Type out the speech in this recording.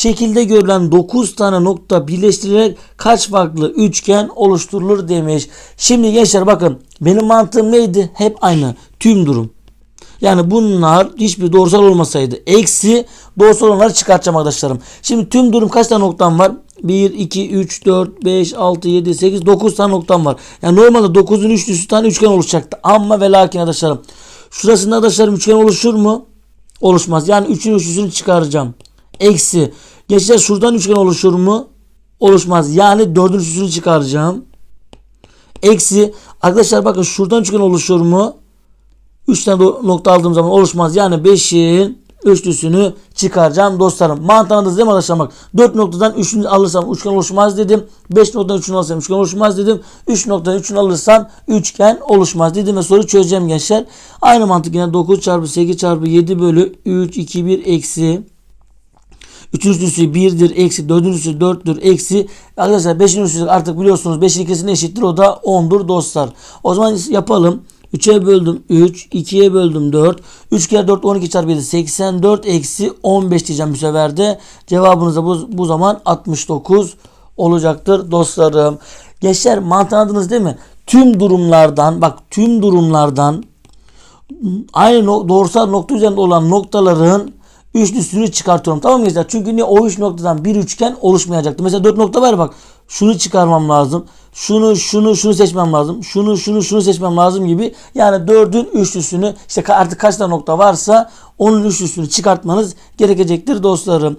Şekilde görülen 9 tane nokta birleştirilerek kaç farklı üçgen oluşturulur demiş. Şimdi gençler bakın benim mantığım neydi? Hep aynı. Tüm durum. Yani bunlar hiçbir doğrusal olmasaydı eksi doğrusal olanları çıkartacağım arkadaşlarım. Şimdi tüm durum kaç tane noktam var? 1, 2, 3, 4, 5, 6, 7, 8, 9 tane noktam var. Yani normalde 9'un üçlüsü tane üçgen oluşacaktı. Ama ve lakin arkadaşlarım. Şurasında arkadaşlarım üçgen oluşur mu? Oluşmaz. Yani 3'ün üçlüsünü çıkaracağım. Eksi. Gençler şuradan üçgen oluşur mu? Oluşmaz. Yani 4'ün üçlüsünü çıkaracağım. Eksi. Arkadaşlar bakın şuradan üçgen oluşur mu? 3 tane nokta aldığım zaman oluşmaz. Yani 5'in üçlüsünü çıkaracağım dostlarım. Mantığı anladınız değil mi arkadaşlar? Bak 4 noktadan 3'ünü alırsam üçgen oluşmaz dedim. 5 noktadan 3'ünü alırsam üçgen oluşmaz dedim. 3 noktadan 3'ünü alırsam üçgen oluşmaz dedim ve soru çözeceğim gençler. Aynı mantık yine 9 çarpı 8 çarpı 7 bölü 3 2 1 eksi Üçüncüsü 1'dir eksi. Dördüncüsü 4'tür eksi. Arkadaşlar 5'in üçlüsü artık biliyorsunuz 5'in ikisine eşittir. O da 10'dur dostlar. O zaman yapalım. 3'e böldüm 3. 2'ye böldüm 4. 3 kere 4 12 çarpı 7 84 eksi 15 diyeceğim bu sefer de. Cevabınız da bu, bu zaman 69 olacaktır dostlarım. Gençler mantığı anladınız değil mi? Tüm durumlardan bak tüm durumlardan aynı doğrusal nokta üzerinde olan noktaların üçlüsünü çıkartıyorum. Tamam mı? Çünkü niye o üç noktadan bir üçgen oluşmayacaktı. Mesela dört nokta var bak. Şunu çıkarmam lazım. Şunu şunu şunu seçmem lazım. Şunu şunu şunu seçmem lazım gibi. Yani dördün üçlüsünü işte artık kaç tane nokta varsa onun üçlüsünü çıkartmanız gerekecektir dostlarım.